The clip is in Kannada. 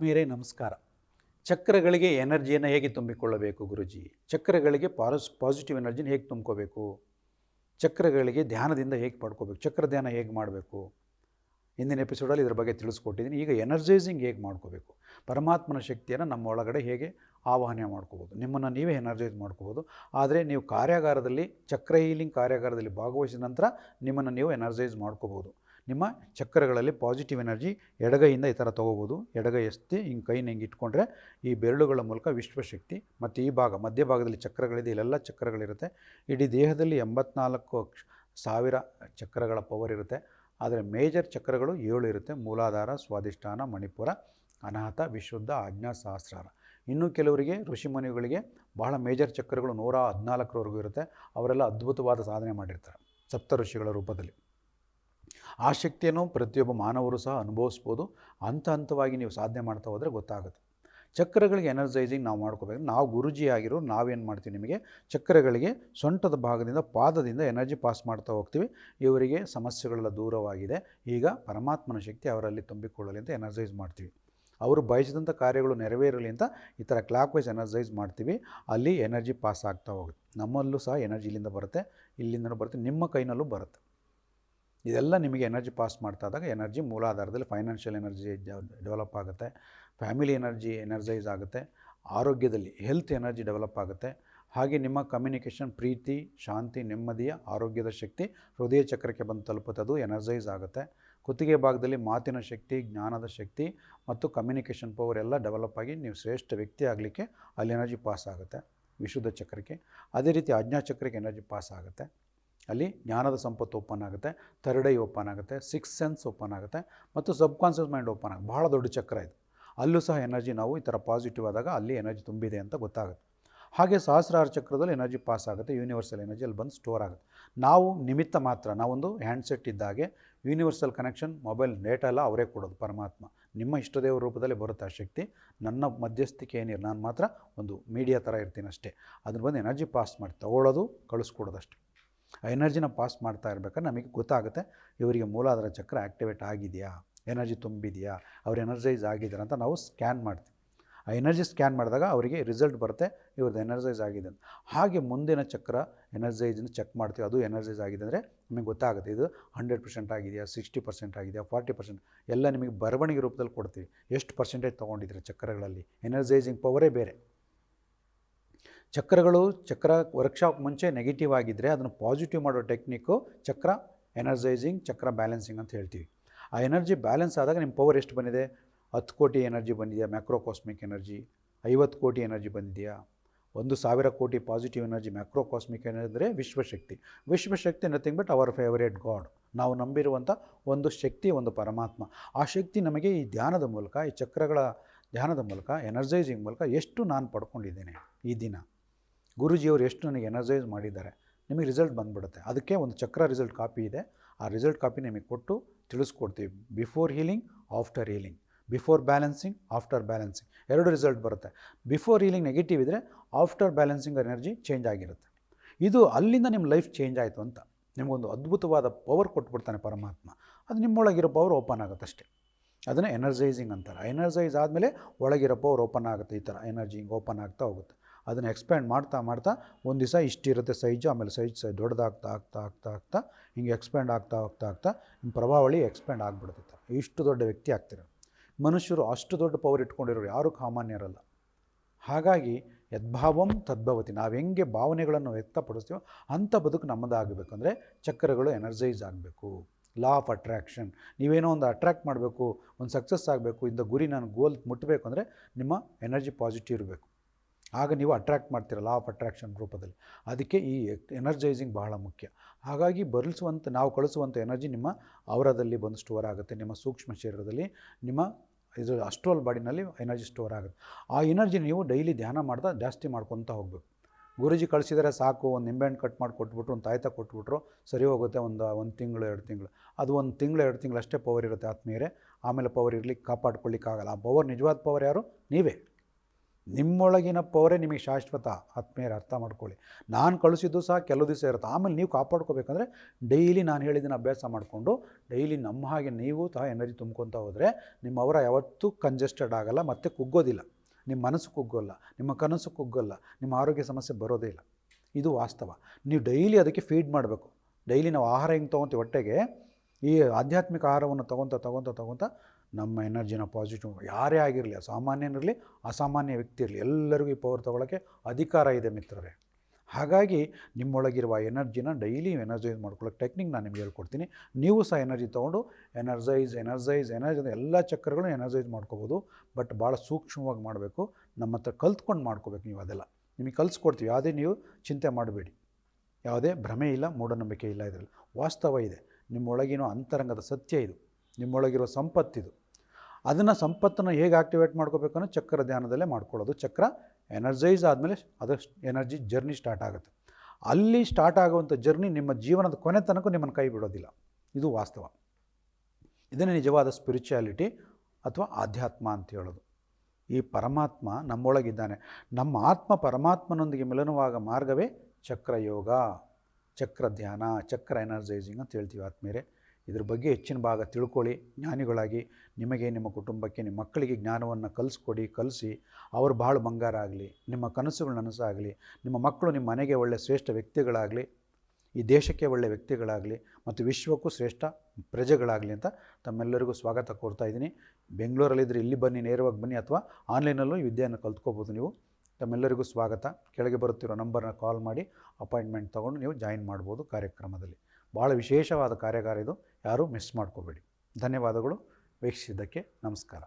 ಆತ್ಮೀಯರೇ, ನಮಸ್ಕಾರ. ಚಕ್ರಗಳಿಗೆ ಎನರ್ಜಿಯನ್ನು ಹೇಗೆ ತುಂಬಿಕೊಳ್ಳಬೇಕು ಗುರುಜಿ? ಚಕ್ರಗಳಿಗೆ ಪಾಸ್ ಪಾಸಿಟಿವ್ ಎನರ್ಜಿನ ಹೇಗೆ ತುಂಬ್ಕೋಬೇಕು? ಚಕ್ರಗಳಿಗೆ ಧ್ಯಾನದಿಂದ ಹೇಗೆ ಪಡ್ಕೋಬೇಕು? ಚಕ್ರ ಧ್ಯಾನ ಹೇಗೆ ಮಾಡಬೇಕು? ಹಿಂದಿನ ಎಪಿಸೋಡಲ್ಲಿ ಇದ್ರ ಬಗ್ಗೆ ತಿಳಿಸ್ಕೊಟ್ಟಿದ್ದೀನಿ. ಈಗ ಎನರ್ಜೈಸಿಂಗ್ ಹೇಗೆ ಮಾಡ್ಕೋಬೇಕು? ಪರಮಾತ್ಮನ ಶಕ್ತಿಯನ್ನು ನಮ್ಮ ಒಳಗಡೆ ಹೇಗೆ ಆವಾಹನೆ ಮಾಡ್ಕೋಬೋದು? ನಿಮ್ಮನ್ನು ನೀವೇ ಎನರ್ಜೈಸ್ ಮಾಡ್ಕೋಬೋದು. ಆದರೆ ನೀವು ಕಾರ್ಯಾಗಾರದಲ್ಲಿ, ಚಕ್ರ ಹೀಲಿಂಗ್ ಕಾರ್ಯಾಗಾರದಲ್ಲಿ ಭಾಗವಹಿಸಿದ ನಂತರ ನಿಮ್ಮನ್ನು ನೀವು ಎನರ್ಜೈಸ್ ಮಾಡ್ಕೋಬೋದು. ನಿಮ್ಮ ಚಕ್ರಗಳಲ್ಲಿ ಪಾಸಿಟಿವ್ ಎನರ್ಜಿ ಎಡಗೈಯಿಂದ ಈ ಥರ ತೊಗೋಬೋದು. ಎಡಗೈ ಎಸ್ತಿ, ಹಿಂಗೆ ಕೈನ ಹಿಂಗೆ ಇಟ್ಕೊಂಡ್ರೆ ಈ ಬೆರಳುಗಳ ಮೂಲಕ ವಿಶ್ವಶಕ್ತಿ ಮತ್ತು ಈ ಭಾಗ ಮಧ್ಯಭಾಗದಲ್ಲಿ ಚಕ್ರಗಳಿದೆ, ಇಲ್ಲೆಲ್ಲ ಚಕ್ರಗಳಿರುತ್ತೆ. ಇಡೀ ದೇಹದಲ್ಲಿ ಎಂಬತ್ನಾಲ್ಕು ಸಾವಿರ ಚಕ್ರಗಳ ಪವರ್ ಇರುತ್ತೆ. ಆದರೆ ಮೇಜರ್ ಚಕ್ರಗಳು ಏಳು ಇರುತ್ತೆ. ಮೂಲಾಧಾರ, ಸ್ವಾಧಿಷ್ಠಾನ, ಮಣಿಪುರ ಅನಾಥ ವಿಶುದ್ಧ, ಆಜ್ಞಾ, ಸಹಸ್ರಾರ. ಇನ್ನು ಕೆಲವರಿಗೆ ಋಷಿಮುನಿಗಳಿಗೆ ಬಹಳ ಮೇಜರ್ ಚಕ್ರಗಳು ನೂರ ಹದಿನಾಲ್ಕರವರೆಗೂ ಇರುತ್ತೆ. ಅವರೆಲ್ಲ ಅದ್ಭುತವಾದ ಸಾಧನೆ ಮಾಡಿರ್ತಾರೆ ಸಪ್ತ ಋಷಿಗಳ ರೂಪದಲ್ಲಿ. ಆ ಶಕ್ತಿಯನ್ನು ಪ್ರತಿಯೊಬ್ಬ ಮಾನವರು ಸಹ ಅನುಭವಿಸ್ಬೋದು. ಹಂತ ಹಂತವಾಗಿ ನೀವು ಸಾಧನೆ ಮಾಡ್ತಾ ಹೋದರೆ ಗೊತ್ತಾಗುತ್ತೆ. ಚಕ್ರಗಳಿಗೆ ಎನರ್ಜೈಸಿಂಗ್ ನಾವು ಮಾಡ್ಕೋಬೇಕು. ನಾವು ಗುರುಜಿ ಆಗಿರೋ ನಾವೇನು ಮಾಡ್ತೀವಿ ನಿಮಗೆ? ಚಕ್ರಗಳಿಗೆ ಸೊಂಟದ ಭಾಗದಿಂದ, ಪಾದದಿಂದ ಎನರ್ಜಿ ಪಾಸ್ ಮಾಡ್ತಾ ಹೋಗ್ತೀವಿ. ಇವರಿಗೆ ಸಮಸ್ಯೆಗಳೆಲ್ಲ ದೂರವಾಗಿದೆ. ಈಗ ಪರಮಾತ್ಮನ ಶಕ್ತಿ ಅವರಲ್ಲಿ ತುಂಬಿಕೊಳ್ಳಲಿ ಅಂತ ಎನರ್ಜೈಸ್ ಮಾಡ್ತೀವಿ. ಅವರು ಬಯಸಿದಂಥ ಕಾರ್ಯಗಳು ನೆರವೇರಲಿ ಅಂತ ಈ ಥರ ಕ್ಲಾಕ್ ವೈಸ್ ಎನರ್ಜೈಸ್ ಮಾಡ್ತೀವಿ. ಅಲ್ಲಿ ಎನರ್ಜಿ ಪಾಸ್ ಆಗ್ತಾ ಹೋಗುತ್ತೆ. ನಮ್ಮಲ್ಲೂ ಸಹ ಎನರ್ಜಿ ಇಲ್ಲಿಂದ ಬರುತ್ತೆ. ಇಲ್ಲಿಂದಲೂ ಬರುತ್ತೆ. ನಿಮ್ಮ ಕೈನಲ್ಲೂ ಬರುತ್ತೆ. ಇದೆಲ್ಲ ನಿಮಗೆ ಎನರ್ಜಿ ಪಾಸ್ ಮಾಡ್ತಾ ಇದ್ದಾಗ ಎನರ್ಜಿ ಮೂಲಾಧಾರದಲ್ಲಿ ಫೈನಾನ್ಷಿಯಲ್ ಎನರ್ಜಿ ಡೆವಲಪ್ ಆಗುತ್ತೆ, ಫ್ಯಾಮಿಲಿ ಎನರ್ಜಿ ಎನರ್ಜೈಸ್ ಆಗುತ್ತೆ, ಆರೋಗ್ಯದಲ್ಲಿ ಹೆಲ್ತ್ ಎನರ್ಜಿ ಡೆವಲಪ್ ಆಗುತ್ತೆ. ಹಾಗೆ ನಿಮ್ಮ ಕಮ್ಯುನಿಕೇಷನ್ ಪ್ರೀತಿ, ಶಾಂತಿ, ನೆಮ್ಮದಿಯ ಆರೋಗ್ಯದ ಶಕ್ತಿ ಹೃದಯ ಚಕ್ರಕ್ಕೆ ಬಂದು ತಲುಪುತ್ತೆ ಅದು ಎನರ್ಜೈಸ್ ಆಗುತ್ತೆ. ಕುತ್ತಿಗೆ ಭಾಗದಲ್ಲಿ ಮಾತಿನ ಶಕ್ತಿ, ಜ್ಞಾನದ ಶಕ್ತಿ ಮತ್ತು ಕಮ್ಯುನಿಕೇಷನ್ ಪವರ್ ಎಲ್ಲ ಡೆವಲಪ್ ಆಗಿ ನೀವು ಶ್ರೇಷ್ಠ ವ್ಯಕ್ತಿ ಆಗಲಿಕ್ಕೆ ಅಲ್ಲಿ ಎನರ್ಜಿ ಪಾಸ್ ಆಗುತ್ತೆ ವಿಶುದ್ಧ ಚಕ್ರಕ್ಕೆ. ಅದೇ ರೀತಿ ಆಜ್ಞಾ ಚಕ್ರಕ್ಕೆ ಎನರ್ಜಿ ಪಾಸ್ ಆಗುತ್ತೆ. ಅಲ್ಲಿ ಜ್ಞಾನದ ಸಂಪತ್ತು ಓಪನ್ ಆಗುತ್ತೆ ಥರ್ಡ್ ಐ ಓಪನ್ ಆಗುತ್ತೆ ಸಿಕ್ಸ್ ಸೆನ್ಸ್ ಓಪನ್ ಆಗುತ್ತೆ ಮತ್ತು ಸಬ್ ಕಾನ್ಷಿಯಸ್ ಮೈಂಡ್ ಓಪನ್ ಆಗುತ್ತೆ. ಭಾಳ ದೊಡ್ಡ ಚಕ್ರ ಇದು. ಅಲ್ಲೂ ಸಹ ಎನರ್ಜಿ ನಾವು ಈ ಥರ ಪಾಸಿಟಿವ್ ಆದಾಗ ಅಲ್ಲಿ ಎನರ್ಜಿ ತುಂಬಿದೆ ಅಂತ ಗೊತ್ತಾಗುತ್ತೆ. ಹಾಗೆ ಸಹಸ್ರಾರ ಚಕ್ರದಲ್ಲಿ ಎನರ್ಜಿ ಪಾಸ್ ಆಗುತ್ತೆ ಯೂನಿವರ್ಸಲ್ ಎನರ್ಜಿ ಅಲ್ಲಿ ಬಂದು ಸ್ಟೋರ್ ಆಗುತ್ತೆ. ನಾವು ನಿಮಿತ್ತ ಮಾತ್ರ, ನಾವೊಂದು ಹ್ಯಾಂಡ್ಸೆಟ್ ಇದ್ದಾಗೆ ಯೂನಿವರ್ಸಲ್ ಕನೆಕ್ಷನ್ ಮೊಬೈಲ್ ಡೇಟಾ ಎಲ್ಲ ಅವರೇ ಕೊಡೋದು ಪರಮಾತ್ಮ. ನಿಮ್ಮ ಇಷ್ಟದೇವ ರೂಪದಲ್ಲಿ ಬರುತ್ತೆ ಆ ಶಕ್ತಿ. ನನ್ನ ಮಧ್ಯಸ್ಥಿಕೆ ಏನಿಲ್ಲ, ನಾನು ಮಾತ್ರ ಒಂದು ಮೀಡಿಯಾ ಥರ ಇರ್ತೀನಿ ಅಷ್ಟೇ. ಅದ್ರ ಬಂದು ಎನರ್ಜಿ ಪಾಸ್ ಮಾಡಿ, ತಗೊಳ್ಳೋದು, ಕಳಿಸ್ಕೊಡೋದು ಅಷ್ಟೇ. ಆ ಎನರ್ಜಿನ ಪಾಸ್ ಮಾಡ್ತಾ ಇರ್ಬೇಕಾದ್ರೆ ನಮಗೆ ಗೊತ್ತಾಗುತ್ತೆ, ಇವರಿಗೆ ಮೂಲಾಧಾರ ಚಕ್ರ ಆ್ಯಕ್ಟಿವೇಟ್ ಆಗಿದೆಯಾ? ಎನರ್ಜಿ ತುಂಬಿದೆಯಾ? ಅವ್ರು ಎನರ್ಜೈಸ್ ಆಗಿದ್ದಾರೆ ಅಂತ ನಾವು ಸ್ಕ್ಯಾನ್ ಮಾಡ್ತೀವಿ. ಆ ಎನರ್ಜಿ ಸ್ಕ್ಯಾನ್ ಮಾಡಿದಾಗ ಅವರಿಗೆ ರಿಸಲ್ಟ್ ಬರುತ್ತೆ, ಇವ್ರದ್ದು ಎನರ್ಜೈಸ್ ಆಗಿದೆ. ಅಂತ ಹಾಗೆ ಮುಂದಿನ ಚಕ್ರ ಎನರ್ಜೈಸನ್ನ ಚೆಕ್ ಮಾಡ್ತೀವಿ, ಅದು ಎನರ್ಜೈಸ್ ಆಗಿದೆ ಅಂದರೆ ನಿಮಗೆ ಗೊತ್ತಾಗುತ್ತೆ, ಇದು ಹಂಡ್ರೆಡ್ ಪರ್ಸೆಂಟ್ ಆಗಿದೆಯಾ, ಸಿಕ್ಸ್ಟಿ ಪರ್ಸೆಂಟ್ ಆಗಿದೆಯಾ, ಫಾರ್ಟಿ ಪರ್ಸೆಂಟ್ ಎಲ್ಲ ನಿಮಗೆ ಬರವಣಿಗೆ ರೂಪದಲ್ಲಿ ಕೊಡ್ತೀವಿ. ಎಷ್ಟು ಪರ್ಸೆಂಟೇಜ್ ತೊಗೊಂಡಿದ್ದೀರಿ ಚಕ್ರಗಳಲ್ಲಿ? ಎನರ್ಜೈಸಿಂಗ್ ಪವರೇ ಬೇರೆ. ಚಕ್ರಗಳು ಚಕ್ರ ವರ್ಕ್ಶಾಪ್ ಮುಂಚೆ ನೆಗೆಟಿವ್ ಆಗಿದ್ದರೆ ಅದನ್ನು ಪಾಸಿಟಿವ್ ಮಾಡೋ ಟೆಕ್ನಿಕ್ಕು ಚಕ್ರ ಎನರ್ಜೈಸಿಂಗ್ ಚಕ್ರ ಬ್ಯಾಲೆನ್ಸಿಂಗ್ ಅಂತ ಹೇಳ್ತೀವಿ. ಆ ಎನರ್ಜಿ ಬ್ಯಾಲೆನ್ಸ್ ಆದಾಗ ನಿಮ್ಮ ಪವರ್ ಎಷ್ಟು ಬಂದಿದೆ? ಹತ್ತು ಕೋಟಿ ಎನರ್ಜಿ ಬಂದಿದೆಯಾ? ಮ್ಯಾಕ್ರೋಕಾಸ್ಮಿಕ್ ಎನರ್ಜಿ ಐವತ್ತು ಕೋಟಿ ಎನರ್ಜಿ ಬಂದಿದೆಯಾ? ಒಂದು ಸಾವಿರ ಕೋಟಿ ಪಾಸಿಟಿವ್ ಎನರ್ಜಿ ಮ್ಯಾಕ್ರೋಕಾಸ್ಮಿಕ್ ಎನರ್ಜಿ ಅಂದರೆ ವಿಶ್ವಶಕ್ತಿ. Vishwashakti nothing but our favourite god ನಾವು ನಂಬಿರುವಂಥ ಒಂದು ಶಕ್ತಿ, ಒಂದು ಪರಮಾತ್ಮ. ಆ ಶಕ್ತಿ ನಮಗೆ ಈ ಧ್ಯಾನದ ಮೂಲಕ, ಈ ಚಕ್ರಗಳ ಧ್ಯಾನದ ಮೂಲಕ ಎನರ್ಜೈಸಿಂಗ್ ಮೂಲಕ ಎಷ್ಟು ನಾನು ಪಡ್ಕೊಂಡಿದ್ದೇನೆ ಈ ದಿನ? ಗುರೂಜಿಯವರು ಎಷ್ಟು ನನಗೆ ಎನರ್ಜೈಸ್ ಮಾಡಿದ್ದಾರೆ, ನಿಮಗೆ ರಿಸಲ್ಟ್ ಬಂದುಬಿಡುತ್ತೆ. ಅದಕ್ಕೆ ಒಂದು ಚಕ್ರ ರಿಸಲ್ಟ್ ಕಾಪಿ ಇದೆ. ಆ ರಿಸಲ್ಟ್ ಕಾಪಿ ನಿಮಗೆ ಕೊಟ್ಟು ತಿಳಿಸ್ಕೊಡ್ತೀವಿ. Before healing after healing before balancing after balancing ಎರಡು ರಿಸಲ್ಟ್ ಬರುತ್ತೆ. ಬಿಫೋರ್ ಹೀಲಿಂಗ್ ನೆಗೆಟಿವ್ ಇದ್ದರೆ ಆಫ್ಟರ್ ಬ್ಯಾಲೆನ್ಸಿಂಗ್ ಎನರ್ಜಿ ಚೇಂಜ್ ಆಗಿರುತ್ತೆ. ಇದು ಅಲ್ಲಿಂದ ನಿಮ್ಮ ಲೈಫ್ ಚೇಂಜ್ ಆಯಿತು ಅಂತ. ನಿಮಗೊಂದು ಅದ್ಭುತವಾದ ಪವರ್ ಕೊಟ್ಬಿಡ್ತಾನೆ ಪರಮಾತ್ಮ. ಅದು ನಿಮ್ಮೊಳಗಿರೋ ಪವರ್ ಓಪನ್ ಆಗುತ್ತೆ ಅಷ್ಟೇ. ಅದನ್ನು ಎನರ್ಜೈಸಿಂಗ್ ಅಂತಾರೆ. ಎನರ್ಜೈಸ್ ಆದಮೇಲೆ ಒಳಗಿರೋ ಪವರ್ ಓಪನ್ ಆಗುತ್ತೆ ಈ ಥರ ಎನರ್ಜಿ ಹಿಂಗೆ ಓಪನ್ ಆಗ್ತಾ ಹೋಗುತ್ತೆ. ಅದನ್ನು ಎಕ್ಸ್ಪ್ಯಾಂಡ್ ಮಾಡ್ತಾ ಮಾಡ್ತಾ ಒಂದು ದಿವಸ ಇಷ್ಟಿರುತ್ತೆ ಸೈಜು ಆಮೇಲೆ ಸೈಜ್ ಸೈ ದೊಡ್ಡದಾಗ್ತಾ ಆಗ್ತಾ ಆಗ್ತಾ ಆಗ್ತಾ ಹಿಂಗೆ ಎಕ್ಸ್ಪ್ಯಾಂಡ್ ಆಗ್ತಾ ಹೋಗ್ತಾ ಆಗ್ತಾ ನಿಮ್ಮ ಪ್ರಭಾವಳಿ ಎಕ್ಸ್ಪ್ಯಾಂಡ್ ಆಗಿಬಿಡುತ್ತೆ ಇಷ್ಟು ದೊಡ್ಡ ವ್ಯಕ್ತಿ ಆಗ್ತಿರೋ ಮನುಷ್ಯರು ಅಷ್ಟು ದೊಡ್ಡ ಪವರ್ ಇಟ್ಕೊಂಡಿರೋರು ಯಾರೂ ಸಾಮಾನ್ಯರಲ್ಲ. ಹಾಗಾಗಿ ಯದ್ಭಾವಂ ತದ್ಭವತಿ, ನಾವು ಹೆಂಗೆ ಭಾವನೆಗಳನ್ನು ವ್ಯಕ್ತಪಡಿಸ್ತೀವೋ ಅಂಥ ಬದುಕು ನಮ್ಮದಾಗಬೇಕು. ಅಂದರೆ ಚಕ್ರಗಳು ಎನರ್ಜೈಸ್ ಆಗಬೇಕು. ಲಾ ಆಫ್ ಅಟ್ರ್ಯಾಕ್ಷನ್ ನೀವೇನೋ ಒಂದು ಅಟ್ರ್ಯಾಕ್ಟ್ ಮಾಡಬೇಕು, ಒಂದು ಸಕ್ಸಸ್ ಆಗಬೇಕು ಇಂಥ ಗುರಿ ನಾನು ಗೋಲ್ ಮುಟ್ಟಬೇಕು ಅಂದರೆ ನಿಮ್ಮ ಎನರ್ಜಿ ಪಾಸಿಟಿವ್ ಇರಬೇಕು. ಆಗ ನೀವು ಅಟ್ರ್ಯಾಕ್ಟ್ ಮಾಡ್ತೀರ ಲಾ ಆಫ್ ಅಟ್ರ್ಯಾಕ್ಷನ್ ರೂಪದಲ್ಲಿ. ಅದಕ್ಕೆ ಈ ಎನರ್ಜೈಸಿಂಗ್ ಬಹಳ ಮುಖ್ಯ. ಹಾಗಾಗಿ ಬರಲಿಸುವಂಥ ನಾವು ಕಳಿಸುವಂಥ ಎನರ್ಜಿ ನಿಮ್ಮ ಅವರದಲ್ಲಿ ಬಂದು ಸ್ಟೋರ್ ಆಗುತ್ತೆ. ನಿಮ್ಮ ಸೂಕ್ಷ್ಮ ಶರೀರದಲ್ಲಿ ನಿಮ್ಮ ಇದು ಅಸ್ಟ್ರೋಲ್ ಬಾಡಿನಲ್ಲಿ ಎನರ್ಜಿ ಸ್ಟೋರ್ ಆಗುತ್ತೆ. ಆ ಎನರ್ಜಿ ನೀವು ಡೈಲಿ ಧ್ಯಾನ ಮಾಡ್ತಾ ಜಾಸ್ತಿ ಮಾಡ್ಕೊತಾ ಹೋಗಬೇಕು. ಗುರೂಜಿ ಕಳಿಸಿದರೆ ಸಾಕು, ಒಂದು ನಿಂಬೆಹಣ್ಣು ಕಟ್ ಮಾಡಿ ಕೊಟ್ಬಿಟ್ರು, ಒಂದು ತಾಯ್ತ ಕೊಟ್ಬಿಟ್ರು, ಸರಿ ಹೋಗುತ್ತೆ ಒಂದು ಒಂದು ತಿಂಗಳು, ಎರಡು ತಿಂಗಳು. ಅದು ಒಂದು ತಿಂಗಳು, ಎರಡು ತಿಂಗಳು ಅಷ್ಟೇ ಪವರ್ ಇರುತ್ತೆ ಆತ್ಮೀಯರೇ. ಆಮೇಲೆ ಪವರ್ ಇರಲಿ ಕಾಪಾಡ್ಕೊಳ್ಳಿಕ್ಕಾಗಲ್ಲ. ಆ ಪವರ್ ನಿಜವಾದ ಪವರ್ ಯಾರು? ನೀವೇ. ನಿಮ್ಮೊಳಗಿನ ಪವರೇ ನಿಮಗೆ ಶಾಶ್ವತ. ಆತ್ಮೀಯರು, ಅರ್ಥ ಮಾಡ್ಕೊಳ್ಳಿ. ನಾನು ಕಳಿಸಿದ್ದು ಸಹ ಕೆಲವು ದಿವಸ ಇರುತ್ತೆ. ಆಮೇಲೆ ನೀವು ಕಾಪಾಡ್ಕೋಬೇಕಂದ್ರೆ ಡೈಲಿ ನಾನು ಹೇಳಿದ್ದನ್ನು ಅಭ್ಯಾಸ ಮಾಡಿಕೊಂಡು ಡೈಲಿ ನಮ್ಮ ಹಾಗೆ ನೀವು ಸಹ ಎನರ್ಜಿ ತುಂಬ್ಕೊತಾ ಹೋದರೆ ನಿಮ್ಮ ಅವರ ಯಾವತ್ತೂ ಕಂಜೆಸ್ಟೆಡ್ ಆಗಲ್ಲ, ಮತ್ತು ಕುಗ್ಗೋದಿಲ್ಲ. ನಿಮ್ಮ ಮನಸ್ಸು ಕುಗ್ಗೋಲ್ಲ, ನಿಮ್ಮ ಕನಸು ಕುಗ್ಗೋಲ್ಲ, ನಿಮ್ಮ ಆರೋಗ್ಯ ಸಮಸ್ಯೆ ಬರೋದೇ ಇಲ್ಲ. ಇದು ವಾಸ್ತವ. ನೀವು ಡೈಲಿ ಅದಕ್ಕೆ ಫೀಡ್ ಮಾಡಬೇಕು. ಡೈಲಿ ನಾವು ಆಹಾರ ಹೆಂಗೆ ತೊಗೊತೀವಿ ಹೊಟ್ಟೆಗೆ? ಈ ಆಧ್ಯಾತ್ಮಿಕ ಆಹಾರವನ್ನು ತೊಗೊತ ತೊಗೊತ ತೊಗೊತ ನಮ್ಮ ಎನರ್ಜಿನ ಪಾಸಿಟಿವ್ ಯಾರೇ ಆಗಿರಲಿ ಸಾಮಾನ್ಯನಿರಲಿ ಅಸಾಮಾನ್ಯ ವ್ಯಕ್ತಿ ಇರಲಿ, ಎಲ್ಲರಿಗೂ ಈ ಪವರ್ ತೊಗೊಳಕ್ಕೆ ಅಧಿಕಾರ ಇದೆ ಮಿತ್ರರೇ. ಹಾಗಾಗಿ ನಿಮ್ಮೊಳಗಿರುವ ಎನರ್ಜಿನ ಡೈಲಿ ಎನರ್ಜೈಸ್ ಮಾಡ್ಕೊಳ್ಳೋಕೆ ಟೆಕ್ನಿಕ್ ನಾನು ನಿಮ್ಗೆ ಹೇಳ್ಕೊಡ್ತೀನಿ. ನೀವು ಸಹ ಎನರ್ಜಿ ತೊಗೊಂಡು ಎನರ್ಜೈಸ್ ಎನರ್ಜೈಸ್, ಎನರ್ಜಿ ಎಲ್ಲ ಚಕ್ರಗಳನ್ನು ಎನರ್ಜೈಸ್ ಮಾಡ್ಕೋಬೋದು. ಬಟ್ ಭಾಳ ಸೂಕ್ಷ್ಮವಾಗಿ ಮಾಡಬೇಕು. ನಮ್ಮ ಹತ್ರ ಕಲ್ತ್ಕೊಂಡು ಮಾಡ್ಕೋಬೇಕು ನೀವು ಅದೆಲ್ಲ. ನಿಮಗೆ ಕಲಿಸ್ಕೊಡ್ತೀವಿ. ಯಾವುದೇ ನೀವು ಚಿಂತೆ ಮಾಡಬೇಡಿ. ಯಾವುದೇ ಭ್ರಮೆ ಇಲ್ಲ, ಮೂಢನಂಬಿಕೆ ಇಲ್ಲ ಇದರಲ್ಲಿ. ವಾಸ್ತವ ಇದೆ. ನಿಮ್ಮೊಳಗಿನ ಅಂತರಂಗದ ಸತ್ಯ ಇದು. ನಿಮ್ಮೊಳಗಿರೋ ಸಂಪತ್ತಿದು. ಅದನ್ನು ಸಂಪತ್ತನ್ನು ಹೇಗೆ ಆಕ್ಟಿವೇಟ್ ಮಾಡ್ಕೋಬೇಕು ಅನ್ನೋ ಚಕ್ರ ಧ್ಯಾನದಲ್ಲೇ ಮಾಡ್ಕೊಳ್ಳೋದು. ಚಕ್ರ ಎನರ್ಜೈಸ್ ಆದಮೇಲೆ ಅದರ ಎನರ್ಜಿ ಜರ್ನಿ ಸ್ಟಾರ್ಟ್ ಆಗುತ್ತೆ. ಅಲ್ಲಿ ಸ್ಟಾರ್ಟ್ ಆಗುವಂಥ ಜರ್ನಿ ನಿಮ್ಮ ಜೀವನದ ಕೊನೆ ತನಕ ನಿಮ್ಮನ್ನು ಕೈ ಬಿಡೋದಿಲ್ಲ. ಇದು ವಾಸ್ತವ. ಇದನ್ನೇ ನಿಜವಾದ ಸ್ಪಿರಿಚುಯಾಲಿಟಿ ಅಥವಾ ಆಧ್ಯಾತ್ಮ ಅಂತ ಹೇಳೋದು. ಈ ಪರಮಾತ್ಮ ನಮ್ಮೊಳಗಿದ್ದಾನೆ. ನಮ್ಮ ಆತ್ಮ ಪರಮಾತ್ಮನೊಂದಿಗೆ ಮಿಲನವಾಗ ಮಾರ್ಗವೇ ಚಕ್ರಯೋಗ. ಚಕ್ರ ಧ್ಯಾನ, ಚಕ್ರ ಎನರ್ಜೈಸಿಂಗ್ ಅಂತ ಹೇಳ್ತೀವಿ ಆತ್ಮೀಯರೇ. ಇದ್ರ ಬಗ್ಗೆ ಹೆಚ್ಚಿನ ಭಾಗ ತಿಳ್ಕೊಳ್ಳಿ. ಜ್ಞಾನಿಗಳಾಗಿ ನಿಮಗೆ, ನಿಮ್ಮ ಕುಟುಂಬಕ್ಕೆ, ನಿಮ್ಮ ಮಕ್ಕಳಿಗೆ ಜ್ಞಾನವನ್ನು ಕಲಿಸ್ಕೊಡಿ, ಕಲಿಸಿ ಅವರು ಭಾಳ ಬಂಗಾರ ಆಗಲಿ, ನಿಮ್ಮ ಕನಸುಗಳು ನನಸಾಗಲಿ ನಿಮ್ಮ ಮಕ್ಕಳು ನಿಮ್ಮ ಮನೆಗೆ ಒಳ್ಳೆಯ ಶ್ರೇಷ್ಠ ವ್ಯಕ್ತಿಗಳಾಗಲಿ, ಈ ದೇಶಕ್ಕೆ ಒಳ್ಳೆಯ ವ್ಯಕ್ತಿಗಳಾಗಲಿ ಮತ್ತು ವಿಶ್ವಕ್ಕೂ ಶ್ರೇಷ್ಠ ಪ್ರಜೆಗಳಾಗಲಿ ಅಂತ ತಮ್ಮೆಲ್ಲರಿಗೂ ಸ್ವಾಗತ ಕೋರ್ತಾ ಇದ್ದೀನಿ. ಬೆಂಗಳೂರಲ್ಲಿದ್ದರೆ ಇಲ್ಲಿ ಬನ್ನಿ, ನೇರವಾಗಿ ಬನ್ನಿ ಅಥವಾ ಆನ್ಲೈನಲ್ಲೂ ಈ ವಿದ್ಯೆಯನ್ನು ಕಲ್ತ್ಕೋಬೋದು ನೀವು. ತಮ್ಮೆಲ್ಲರಿಗೂ ಸ್ವಾಗತ. ಕೆಳಗೆ ಬರುತ್ತಿರೋ ನಂಬರ್ನ ಕಾಲ್ ಮಾಡಿ ಅಪಾಯಿಂಟ್ಮೆಂಟ್ ತೊಗೊಂಡು ನೀವು ಜಾಯಿನ್ ಮಾಡ್ಬೋದು ಕಾರ್ಯಕ್ರಮದಲ್ಲಿ. ಭಾಳ ವಿಶೇಷವಾದ ಕಾರ್ಯಾಗಾರ ಇದು. ಯಾರೂ ಮಿಸ್ ಮಾಡ್ಕೋಬೇಡಿ. ಧನ್ಯವಾದಗಳು. ವೀಕ್ಷಿಸಿದ್ದಕ್ಕೆ ನಮಸ್ಕಾರ.